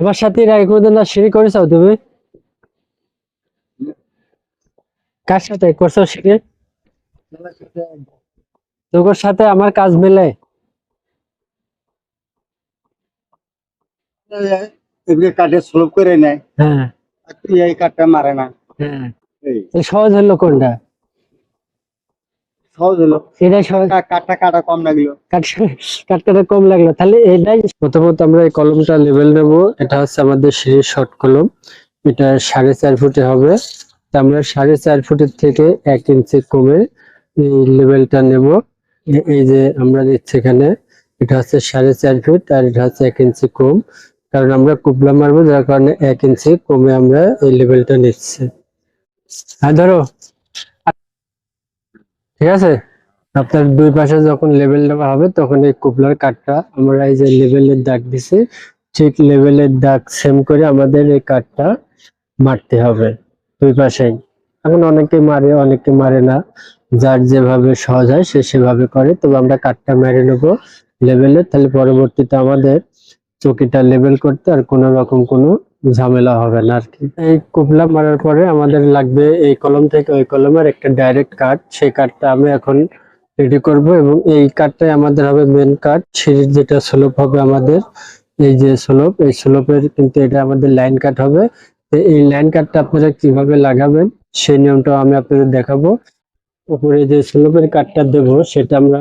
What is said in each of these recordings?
আমার সাথে এর আগে কোনদিন না সিঁড়ি করেছ তুমি? কার সাথে করছ সিঁড়ি? তোর সাথে আমার কাজ মেলে। এগুলো কাঠে স্লোপ করে নেয়। হ্যাঁ। তুই এই কাঠটা মারে না। হ্যাঁ। সহজ হলো কোনটা? সহজ হলো। এটা সহজ। কাটা কম লাগল। কাট কাটকাটা কম লাগল। তাহলে এটাই প্রথমত আমরা এই কলমটা লেভেল নেব। এটা হচ্ছে আমাদের সিঁড়ির শর্ট কলম। এটা সাড়ে চার ফুটে হবে। তা আমরা সাড়ে চার ফুটের থেকে এক ইঞ্চি কমে এই লেভেলটা নেব। এই যে আমরা দিচ্ছি এখানে এটা হচ্ছে সাড়ে চার ফুট আর এটা হচ্ছে এক ইঞ্চি কম। কারণ আমরা কুবলা মারবো যার কারণে এক ইঞ্চি কমে আমরা এই লেভেলটা নিচ্ছি। হ্যাঁ ধরো ঠিক আছে? আপনার দুই পাশে যখন লেভেল দেওয়া হবে, তখন এই কুপলার কাঠটা আমরা এই যে লেভেলের দাগ দিছি, ঠিক লেভেলের দাগ সেম করে আমাদের এই কাঠটা মারতে হবে দুই পাশেই। এখন অনেকে মারে অনেকে মারে না। যার যেভাবে সহজ হয়, সে সেভাবে করে। তবে আমরা কাঠটা মেরে নেব লেভেলে তাহলে পরবর্তীতে আমাদের চকিটা লেভেল করতে আর কোনো রকম কোনো ঝামেলা হবে না আর কি। এই কুপলা মারার পরে আমাদের লাগবে এই কলম থেকে ওই কলমের একটা ডাইরেক্ট কাট সেই কাঠটা আমি এখন রেডি করব এবং এই কাঠটাই আমাদের হবে মেন কাঠ সিঁড়ির যেটা স্লোপ হবে আমাদের, এই যে স্লোপ এই স্লোপের কিন্তু এটা আমাদের লাইন কাট হবে। এই লাইন কাটটা আপনারা কীভাবে লাগাবেন সেই নিয়মটাও আমি আপনাদের দেখাবো। উপরে যে স্লোপের কাটটা দেব, সেটা আমরা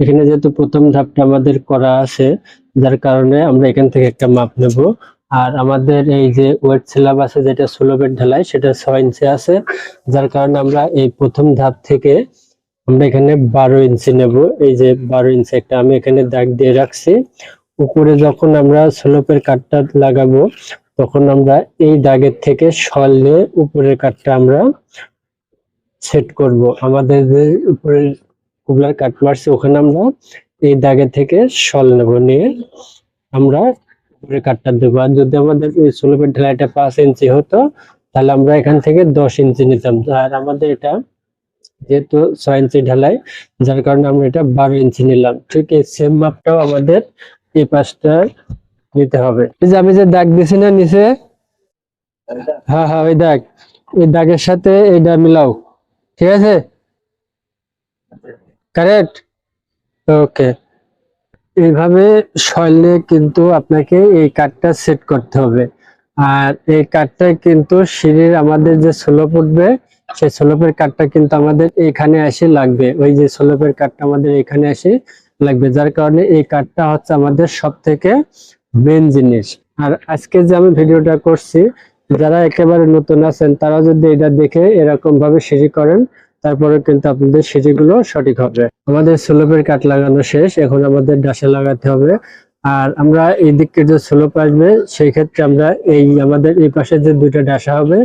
এখানে যেহেতু প্রথম ধাপটা আমাদের করা আছে, যার কারণে আমরা এখান থেকে একটা মাপ নেব। আর আমাদের এই যে ওয়েট স্ল্যাব আছে যেটা স্লোপের ঢালাই, সেটা ছয় ইঞ্চি আছে, যার কারণে আমরা এই প্রথম ধাপ থেকে আমরা এখানে বারো ইঞ্চি নেব। এই যে বারো ইঞ্চি একটা, আমি এখানে দাগ দিয়ে রাখছি। উপরে যখন আমরা স্লোপের কাঠটা লাগাবো, তখন আমরা এই দাগের থেকে সল নিয়ে উপরের কাঠটা আমরা সেট করব। আমাদের যে উপরের কুবলার কাঠ মারছে, ওখানে আমরা এই দাগের থেকে সল নেব। নিয়ে আমরা উপরে কাঠটা দেবো। আর যদি আমাদের স্লোপের ঢালাইটা পাঁচ ইঞ্চি হতো, তাহলে আমরা এখান থেকে দশ ইঞ্চি নিতাম। আর আমাদের এটা যেহেতু ছয় ইঞ্চি ঢালাই, যার কারণে আমরা এটা বারো ইঞ্চি নিলাম। ঠিক এই সেম মাপটাও আমাদের এই পাশটা নিতে হবে। আমি যে দাগ দিছি না নিচে? হ্যাঁ হ্যাঁ ওই দাগ। ওই দাগের সাথে এইটা মিলাও। ঠিক আছে? কারেক্ট ওকে এইভাবে সরলে কিন্তু আপনাকে এই কাঠটা সেট করতে হবে। আর এই কাঠটা কিন্তু সিঁড়ির আমাদের যে স্লোপ উঠবে, সেই স্লোপের কাঠটা কিন্তু আমাদের এখানে এসে লাগবে। ওই যে স্লোপের কাঠটা আমাদের এখানে এসে লাগবে। যার কারণে এই কাঠটা হচ্ছে আমাদের সব থেকে মেন জিনিস। আর আজকে যে আমি ভিডিওটা করছি, যারা একেবারে নতুন আছেন তারা যদি এটা দেখে এরকম ভাবে সিঁড়ি করেন তারপরে কিন্তু আপনাদের সিঁড়িগুলো সঠিক হবে। আমাদের স্লোপের কাঠ লাগানো শেষ, এখন আমাদের ডাসে লাগাতে হবে। আর আমরা এই দিকের যে স্লোপ আসবে, সেই ক্ষেত্রে আমরা এই আমাদের এই পাশে যে দুইটা ডাসা হবে,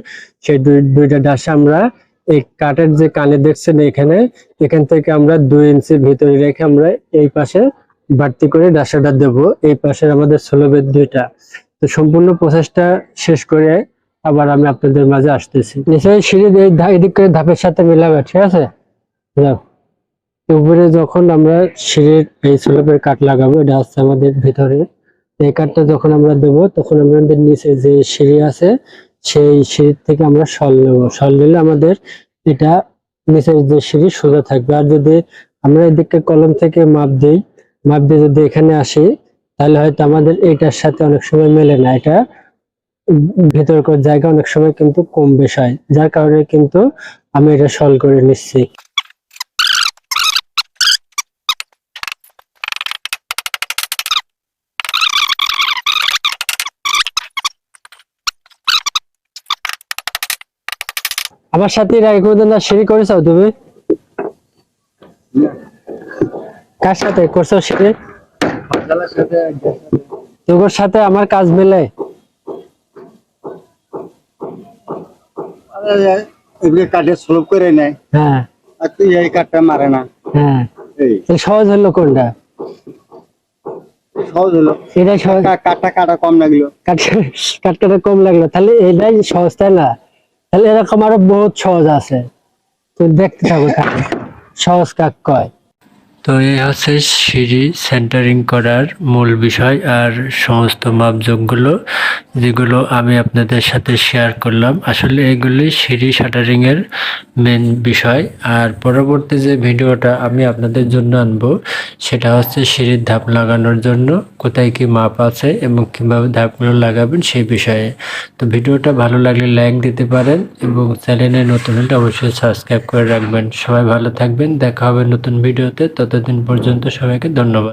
সেই দুই, দুইটা ডাসা আমরা এই কাঠের যে কানে দেখছেন এখানে, এখান থেকে আমরা দুই ইঞ্চি ভিতরে রেখে আমরা এই পাশে বাড়তি করে ডাসাটা দেব। এই পাশের আমাদের স্লোপের দুইটা। তো সম্পূর্ণ প্রসেসটা শেষ করে আবার আমি আপনাদের মাঝে আসতেছি। নিশ্চয়ই সিঁড়ি ধাপের সাথে মিলাবে, ঠিক আছে? উপরে যখন আমরা সিঁড়ির এই স্লোপের কাঠ লাগাবো, এটা হচ্ছে আমাদের ভিতরে। এই কাঠটা যখন আমরা দেবো, তখন আমাদের নিচে যে সিঁড়ি আছে, সেই সিঁড়ির থেকে আমরা সল নেব। সল নিলে আমাদের এটা নিচের যে সিঁড়ি সোজা থাকবে। আর যদি আমরা এদিকে কলম থেকে মাপ দিই, মাপ দিয়ে যদি এখানে আসি, তাহলে হয়তো আমাদের এটার সাথে অনেক সময় মেলে না। এটা ভেতরকার জায়গা অনেক সময় কিন্তু কম বেশ হয়, যার কারণে কিন্তু আমি এটা সল করে নিচ্ছি। আমার সাথে কোনদিন না সিঁড়ি করেছ তুমি? কার সাথে? করছ সিঁড়ি তোর সাথে আমার কাজ মেলে। এগুলো কাঠে স্লোপ করে নেয়। হ্যাঁ। আর তুই এই কাঠটা মারে না। হ্যাঁ। সহজ হলো কোনটা? সহজ হলো। সহজ। কাঠটা কাটা কম লাগল। কাঠ কাটা কম লাগল। তাহলে এটাই সহজ তাই না? তাহলে এরকম আরও বহুত সহজ আছে। তো দেখতে থাকো সহজ কাক কয়? তো এই হচ্ছে সিঁড়ি সেন্টারিং করার মূল বিষয় আর সমস্ত মাপযোগগুলো যেগুলো আমি আপনাদের সাথে শেয়ার করলাম। আসলে এগুলি সিঁড়ি শাটারিং এর মেন বিষয়। আর পরবর্তী যে ভিডিওটা আমি আপনাদের জন্য আনব, সেটা হচ্ছে সিঁড়ির ধাপ লাগানোর জন্য কোথায় কি মাপ আছে এবং কীভাবে ধাপগুলো লাগাবেন সেই বিষয়ে। তো ভিডিওটা ভালো লাগলে লাইক দিতে পারেন এবং চ্যানেলে নতুন হলে অবশ্যই সাবস্ক্রাইব করে রাখবেন। সবাই ভালো থাকবেন। দেখা হবে নতুন ভিডিওতে। ততদিন পর্যন্ত সবাইকে ধন্যবাদ।